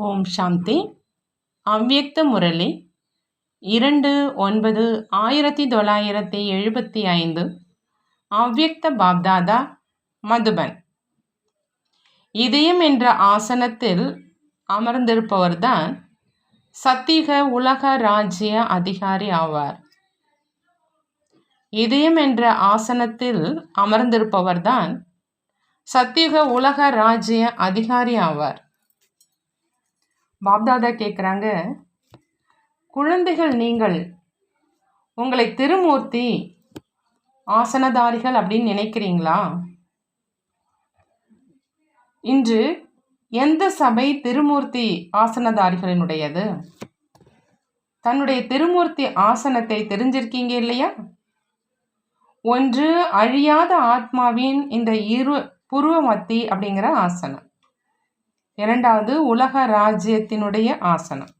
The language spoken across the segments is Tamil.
ஓம் சாந்தி. அவ்யக்த முரளி. இரண்டு ஒன்பது ஆயிரத்தி தொள்ளாயிரத்தி எழுபத்தி ஐந்து. அவ்யக்த பாப்தாதா மதுபன். இதயம் என்ற ஆசனத்தில் அமர்ந்திருப்பவர்தான் சத்திக உலக ராஜ்ய அதிகாரி ஆவார். இதயம் என்ற ஆசனத்தில் அமர்ந்திருப்பவர்தான் சத்தியுக உலக ராஜ்ய அதிகாரி ஆவார். பாப்தாதா கேட்குறாங்க குழந்தைகள் நீங்கள் உங்களை திருமூர்த்தி ஆசனதாரிகள் அப்படின்னு நினைக்கிறீங்களா? இன்று எந்த சபை திருமூர்த்தி ஆசனதாரிகளினுடையது? தன்னுடைய திருமூர்த்தி ஆசனத்தை தெரிஞ்சிருக்கீங்க இல்லையா? ஒன்று அழியாத ஆத்மாவின் இந்த இரு புருவமத்தி அப்படிங்கிற ஆசனம். இரண்டாவது உலக ராஜ்யத்தினுடைய ஆசனம்.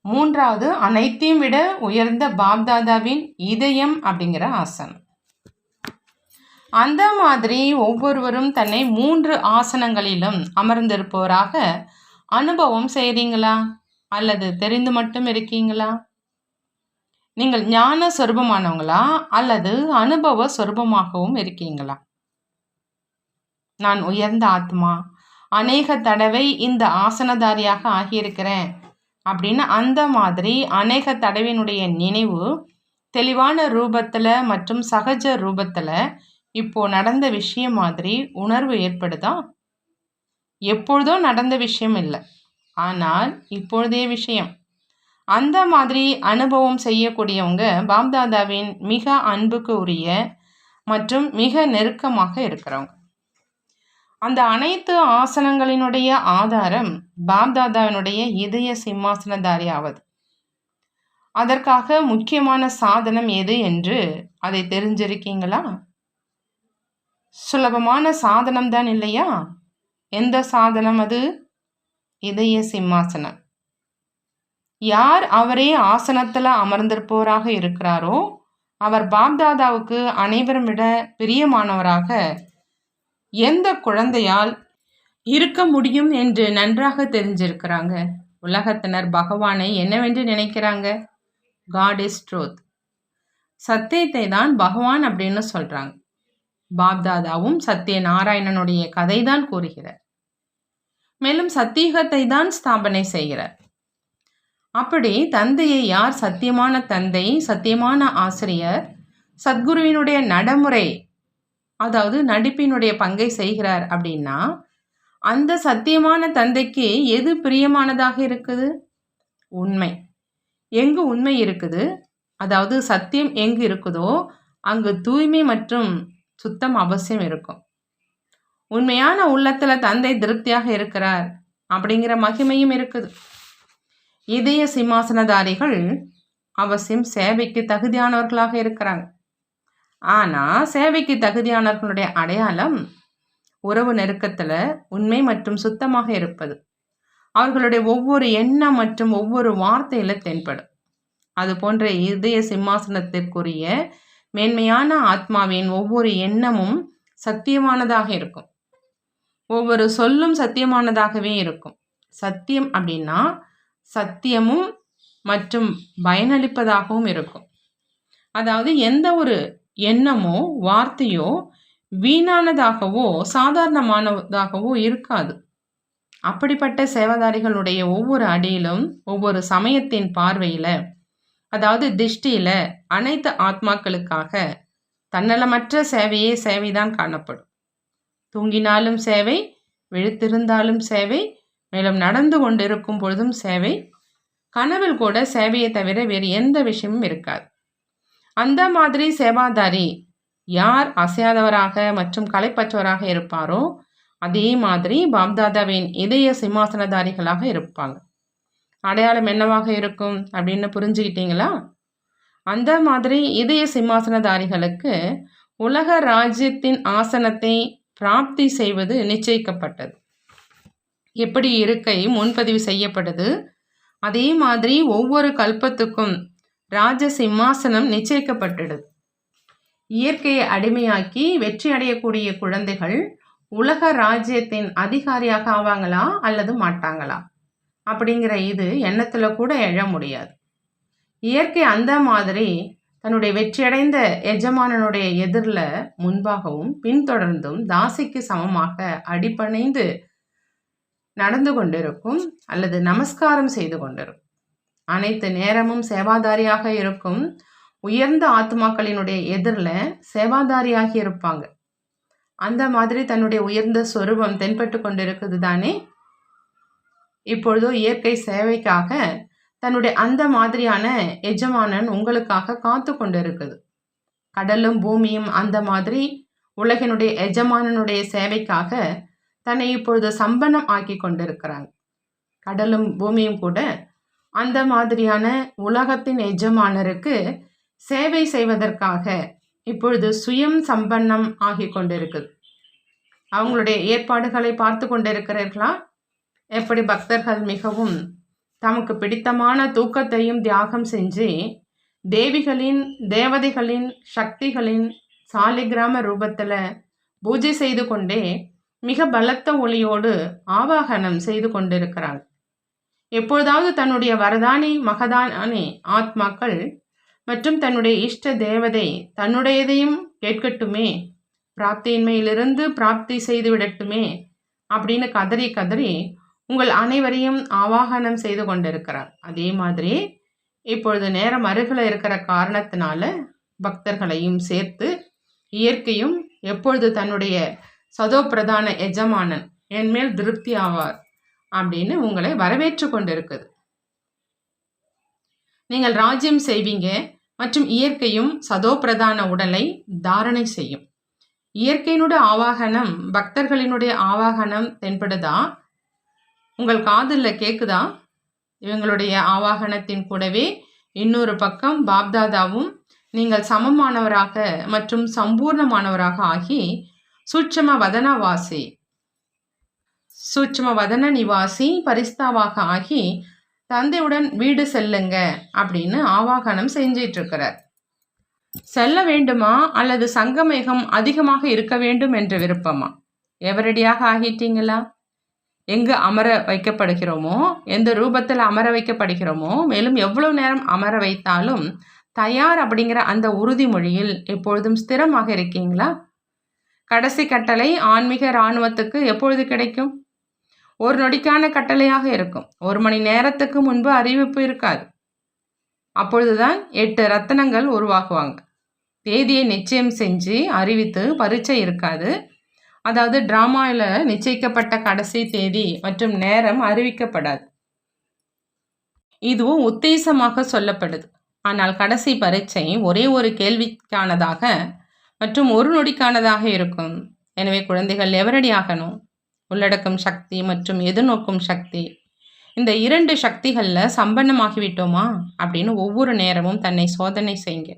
மூன்றாவது அனைத்தையும் விட உயர்ந்த பாப்தாதாவின் இதயம் அப்படிங்கிற ஆசனம். அந்த மாதிரி ஒவ்வொருவரும் தன்னை மூன்று ஆசனங்களிலும் அமர்ந்திருப்பவராக அனுபவம் செய்கிறீங்களா அல்லது தெரிந்து மட்டும் இருக்கீங்களா? நீங்கள் ஞான சொருபமானவங்களா? அல்லது அனுபவ சொருபமாகவும் இருக்கீங்களா? நான் உயர்ந்த ஆத்மா அநேக தடவை இந்த ஆசனதாரியாக ஆகியிருக்கிறேன். அப்படின்னு அந்த மாதிரி அநேக தடவினுடைய நினைவு தெளிவான ரூபத்தில் மற்றும் சகஜ ரூபத்தில் இப்போது நடந்த விஷயம் மாதிரி உணர்வு ஏற்படுதா? எப்பொழுதோ நடந்த விஷயம் இல்லை. ஆனால் இப்பொழுதே விஷயம். அந்த மாதிரி அனுபவம் செய்யக்கூடியவங்க பாப்தாதாவின் மிக அன்புக்கு உரிய மற்றும் மிக நெருக்கமாக இருக்கிறவங்க. அந்த அனைத்து ஆசனங்களினுடைய ஆதாரம் பாப்தாதாவினுடைய இதய சிம்மாசனதாரி ஆவது அதற்காக முக்கியமான சாதனம் எது என்று அதை தெரிஞ்சிருக்கீங்களா? சுலபமான சாதனம் தான் இல்லையா? எந்த சாதனம் அது? இதய சிம்மாசனம். யார் அவரே ஆசனத்தில் அமர்ந்திருப்பவராக இருக்கிறாரோ அவர் பாப்தாதாவுக்கு அனைவரும் விட பிரியமானவராக எந்த குழந்தையால் இருக்க முடியும் என்று நன்றாக தெரிஞ்சிருக்கிறாங்க. உலகத்தினர் பகவானை என்னவென்று நினைக்கிறாங்க? காட் இஸ் ட்ரூத் சத்தியத்தை தான் பகவான் அப்படின்னு சொல்கிறாங்க பாப்தாதாவும் சத்திய நாராயணனுடைய கதை தான் கூறுகிறார். மேலும் சத்தியகத்தை தான் ஸ்தாபனை செய்கிறார். அப்படி தந்தையை யார் சத்தியமான தந்தை சத்தியமான ஆசிரியர் சத்குருவினுடைய நடைமுறை அதாவது நடிப்பினுடைய பங்கை செய்கிறார் அப்படின்னா அந்த சத்தியமான தந்தைக்கு எது பிரியமானதாக இருக்குது? உண்மை. எங்கு உண்மை இருக்குது? அதாவது சத்தியம் எங்கு இருக்குதோ அங்கு தூய்மை மற்றும் சுத்தம் அவசியம் இருக்கும். உண்மையான உள்ளத்தில் தந்தை திருப்தியாக இருக்கிறார் அப்படிங்கிற மகிமையும் இருக்குது. இதய சிம்மாசனதாரிகள் அவசியம் சேவைக்கு தகுதியானவர்களாக இருக்கிறாங்க. ஆனால் சேவைக்கு தகுதியானவர்களுடைய அடையாளம் உறவு நெருக்கத்தில் உண்மை மற்றும் சுத்தமாக இருப்பது. அவர்களுடைய ஒவ்வொரு எண்ணம் மற்றும் ஒவ்வொரு வார்த்தையில் தென்படும். அது போன்ற இதய சிம்மாசனத்திற்குரிய மேன்மையான ஆத்மாவின் ஒவ்வொரு எண்ணமும் சத்தியமானதாக இருக்கும். ஒவ்வொரு சொல்லும் சத்தியமானதாகவே இருக்கும். சத்தியம் அப்படின்னா சத்தியமும் மற்றும் பயனளிப்பதாகவும் இருக்கும். அதாவது எந்த ஒரு எண்ணமோ வார்த்தையோ வீணானதாகவோ சாதாரணமானதாகவோ இருக்காது. அப்படிப்பட்ட சேவதாரிகளுடைய ஒவ்வொரு அடியிலும் ஒவ்வொரு சமயத்தின் பார்வையில் அதாவது திஷ்டியில் அனைத்து ஆத்மாக்களுக்காக தன்னலமற்ற சேவையே சேவைதான் காணப்படும். தூங்கினாலும் சேவை விழுத்திருந்தாலும் சேவை மேலும் நடந்து கொண்டிருக்கும் பொழுதும் சேவை. கனவில் கூட சேவையை தவிர வேறு எந்த விஷயமும் இருக்காது. அந்த மாதிரி சேவாதாரி யார் அசையாதவராக மற்றும் கலைப்பற்றவராக இருப்பாரோ அதே மாதிரி பாப்தாதாவின் இதய சிம்மாசனதாரிகளாக இருப்பாங்க. அடையாளம் என்னவாக இருக்கும் அப்படின்னு புரிஞ்சுக்கிட்டீங்களா? அந்த மாதிரி இதய சிம்மாசனதாரிகளுக்கு உலக ராஜ்யத்தின் ஆசனத்தை பிராப்தி செய்வது நிச்சயிக்கப்பட்டது. எப்படி இருக்கை முன்பதிவு செய்யப்படுது? அதே மாதிரி ஒவ்வொரு கல்பத்துக்கும் ராஜ சிம்மாசனம் நிச்சயிக்கப்பட்டுடுது இயற்கையை அடிமையாக்கி வெற்றி அடையக்கூடிய குழந்தைகள் உலக ராஜ்யத்தின் அதிகாரியாக ஆவாங்களா அல்லது மாட்டாங்களா? அப்படிங்கிற இது எண்ணத்தில் கூட எழ முடியாது. இயற்கை அந்த மாதிரி தன்னுடைய வெற்றியடைந்த எஜமானனுடைய எதிரில் முன்பாகவும் பின்தொடர்ந்தும் தாசிக்கு சமமாக அடிப்பணிந்து நடந்து கொண்டிருக்கும் அல்லது நமஸ்காரம் செய்து கொண்டிருக்கும். அனைத்து நேரமும் சேவாதாரியாக இருக்கும். உயர்ந்த ஆத்மாக்களினுடைய எதிரில் சேவாதாரியாகி இருப்பாங்க. அந்த மாதிரி தன்னுடைய உயர்ந்த சொரூபம் தென்பட்டு கொண்டு இருக்குது தானே? இப்பொழுதோ இயற்கை சேவைக்காக தன்னுடைய அந்த மாதிரியான எஜமானன் உங்களுக்காக காத்து கொண்டு இருக்குது கடலும் பூமியும் அந்த மாதிரி உலகினுடைய எஜமானனுடைய சேவைக்காக தன்னை இப்பொழுது சம்பனம் ஆக்கி கொண்டிருக்கிறாங்க. கடலும் பூமியும் கூட அந்த மாதிரியான உலகத்தின் எஜமானருக்கு சேவை செய்வதற்காக இப்பொழுது சுயம் சம்பன்னம் ஆகி கொண்டிருக்குது. அவங்களுடைய ஏற்பாடுகளை பார்த்து கொண்டிருக்கிறீர்களா? எப்படி பக்தர்கள் மிகவும் தமக்கு பிடித்தமான தூக்கத்தையும் தியாகம் செஞ்சு தேவிகளின் தேவதைகளின் சக்திகளின் சாலிகிராம ரூபத்தில் பூஜை செய்து கொண்டே மிக பலத்த ஒளியோடு ஆவாகனம் செய்து கொண்டிருக்கிறாங்க எப்பொழுதாவது தன்னுடைய வரதானி மகதானே ஆத்மாக்கள் மற்றும் தன்னுடைய இஷ்ட தேவதை தன்னுடையதையும் கேட்கட்டுமே பிராப்தியின்மையிலிருந்து பிராப்தி செய்து விடட்டுமே அப்படின்னு கதறி கதறி உங்கள் அனைவரையும் ஆவாகனம் செய்து கொண்டிருக்கிறார். அதே மாதிரி இப்பொழுது நேரம் அருகில் இருக்கிற காரணத்தினால பக்தர்களையும் சேர்த்து இயற்கையும் எப்பொழுது தன்னுடைய சதோ பிரதான எஜமானன் என்மேல் திருப்தி ஆவார். அப்படின்னு உங்களை வரவேற்று கொண்டிருக்குது நீங்கள் ராஜ்யம் செய்வீங்க மற்றும் இயற்கையும் சதோபிரதான உடலை தாரணை செய்யும். இயற்கையினுடைய ஆவாகனம் பக்தர்களினுடைய ஆவாகனம் தென்படுதா? உங்கள் காதில் கேட்குதா இவங்களுடைய ஆவாகனத்தின் கூடவே இன்னொரு பக்கம் பாப்தாதாவும் நீங்கள் சமமானவராக மற்றும் சம்பூர்ணமானவராக ஆகி சூட்சம வதனவாசி சூட்சம வதன நிவாசி பரிஸ்தாவாக ஆகி தந்தையுடன் வீடு செல்லுங்க அப்படின்னு ஆவாகனம் செஞ்சிட்டு இருக்கிறார் செல்ல வேண்டுமா? அல்லது சங்கமேகம் அதிகமாக இருக்க வேண்டும் என்ற விருப்பமா? எவரடியாக ஆகிட்டீங்களா? எங்கு அமர வைக்கப்படுகிறோமோ எந்த ரூபத்தில் அமர வைக்கப்படுகிறோமோ மேலும் எவ்வளவு நேரம் அமர வைத்தாலும் தயார் அப்படிங்கிற அந்த உறுதிமொழியில் எப்பொழுதும் ஸ்திரமாக இருக்கீங்களா? கடைசி கட்டளை ஆன்மீக இராணுவத்துக்கு எப்பொழுது கிடைக்கும்? ஒரு நொடிக்கான கட்டளையாக இருக்கும். ஒரு மணி நேரத்துக்கு முன்பு அறிவிப்பு இருக்காது. அப்பொழுதுதான் எட்டு ரத்தனங்கள் உருவாகுவாங்க. தேதியை நிச்சயம் செஞ்சு அறிவித்து பரீட்சை இருக்காது. அதாவது ட்ராமாவில் நிச்சயிக்கப்பட்ட கடைசி தேதி மற்றும் நேரம் அறிவிக்கப்படாது. இதுவும் உத்தேசமாக சொல்லப்படுது. ஆனால் கடைசி பரீட்சை ஒரே ஒரு கேள்விக்கானதாக மற்றும் ஒரு நொடிக்கானதாக இருக்கும். எனவே குழந்தைகள் எவரடி ஆகணும்? உள்ளடக்கும் சக்தி மற்றும் எதிர்நோக்கும் சக்தி. இந்த இரண்டு சக்திகளில் சம்பன்னமாகிவிட்டோமா அப்படின்னு ஒவ்வொரு நேரமும் தன்னை சோதனை செய்யுங்க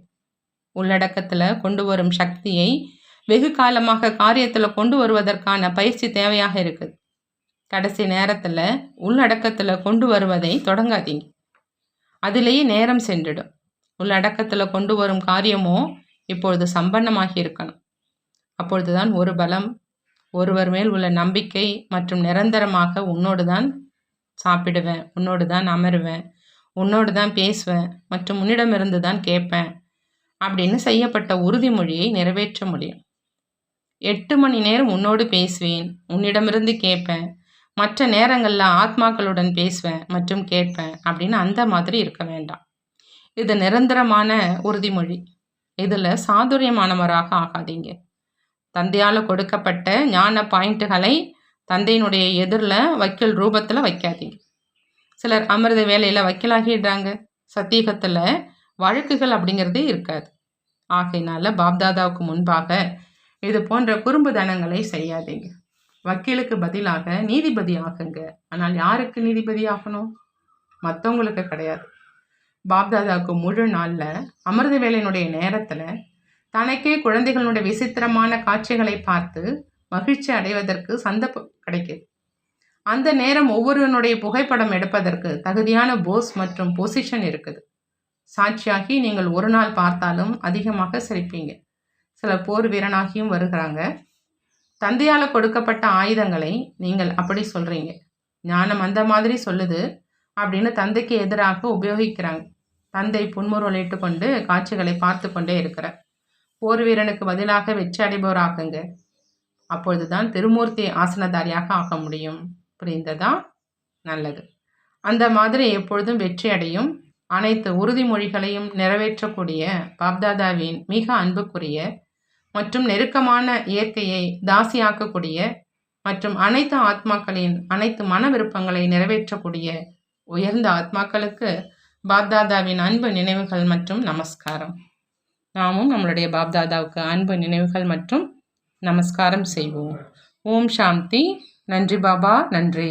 உள்ளடக்கத்தில் கொண்டு வரும் சக்தியை வெகு காலமாக காரியத்தில் கொண்டு வருவதற்கான பயிற்சி தேவையாக இருக்குது. கடைசி நேரத்தில் உள்ளடக்கத்தில் கொண்டு வருவதை தொடங்காதீங்க. அதிலேயே நேரம் சென்றுடும். உள்ளடக்கத்தில் கொண்டு வரும் காரியமோ இப்பொழுது சம்பன்னமாகி இருக்கணும். அப்பொழுதுதான் ஒரு பலம் ஒருவர் மேல் உள்ள நம்பிக்கை மற்றும் நிரந்தரமாக உன்னோடு தான் சாப்பிடுவேன் உன்னோடு தான் அமருவேன் உன்னோடு தான் பேசுவேன் மற்றும் உன்னிடமிருந்து தான் கேட்பேன் அப்படின்னு செய்யப்பட்ட உறுதிமொழியை நிறைவேற்ற முடியும். எட்டு மணி நேரம் உன்னோடு பேசுவேன் உன்னிடமிருந்து கேட்பேன் மற்ற நேரங்களில் ஆத்மாக்களுடன் பேசுவேன் மற்றும் கேட்பேன் அப்படின்னு அந்த மாதிரி இருக்க வேண்டாம். இது நிரந்தரமான உறுதிமொழி. இதில் சாதுரியமானவராக ஆகாதீங்க. தந்தையால் கொடுக்கப்பட்ட ஞான பாயிண்ட்டுகளை தந்தையினுடைய எதிரில் வக்கீல் ரூபத்தில் வைக்காதீங்க சிலர் அமிர்த வேலையில் வக்கீலாகிடுறாங்க. சத்தியகத்தில் வழக்குகள் அப்படிங்கிறதே இருக்காது. ஆகையினால பாப்தாதாவுக்கு முன்பாக இது போன்ற குறும்புதனங்களை செய்யாதீங்க. வக்கீலுக்கு பதிலாக நீதிபதி ஆகுங்க. ஆனால் யாருக்கு நீதிபதி ஆகணும்? மற்றவங்களுக்கு கிடையாது. பாப்தாதாவுக்கு முழு நாளில் அமிர்த வேலையினுடைய நேரத்தில் தனக்கே குழந்தைகளுடைய விசித்திரமான காட்சிகளை பார்த்து மகிழ்ச்சி அடைவதற்கு சந்தர்ப்பம் கிடைக்குது. அந்த நேரம் ஒவ்வொருவனுடைய புகைப்படம் எடுப்பதற்கு தகுதியான போஸ் மற்றும் பொசிஷன் இருக்குது. சாட்சியாகி நீங்கள் ஒரு நாள் பார்த்தாலும் அதிகமாக சிரிப்பீங்க. சில போர் வீரனாகியும் வருகிறாங்க. தந்தையால் கொடுக்கப்பட்ட ஆயுதங்களை நீங்கள் அப்படி சொல்கிறீங்க ஞானம் அந்த மாதிரி சொல்லுது அப்படின்னு தந்தைக்கு எதிராக உபயோகிக்கிறாங்க. தந்தை புன்முறுவலிட்டு கொண்டு காட்சிகளை பார்த்து கொண்டே இருக்கிறார். போர் வீரனுக்கு பதிலாக வெற்றி அடைபவராகுங்க அப்பொழுதுதான் திருமூர்த்தி ஆசனதாரியாக ஆக முடியும். புரிந்ததா? நல்லது. அந்த மாதிரி எப்பொழுதும் வெற்றி அடையும். அனைத்து உறுதிமொழிகளையும் நிறைவேற்றக்கூடிய பாப்தாதாவின் மிக அன்புக்குரிய மற்றும் நெருக்கமான இயற்கையை தாசியாக்கக்கூடிய மற்றும் அனைத்து ஆத்மாக்களின் அனைத்து மன விருப்பங்களை நிறைவேற்றக்கூடிய உயர்ந்த ஆத்மாக்களுக்கு பாப்தாதாவின் அன்பு நினைவுகள் மற்றும் நமஸ்காரம். நாமும் நம்மளுடைய பாப்தாதாவுக்கு அன்பு நினைவுகள் மற்றும் நமஸ்காரம் செய்வோம். ஓம் சாந்தி. நன்றி பாபா. நன்றி.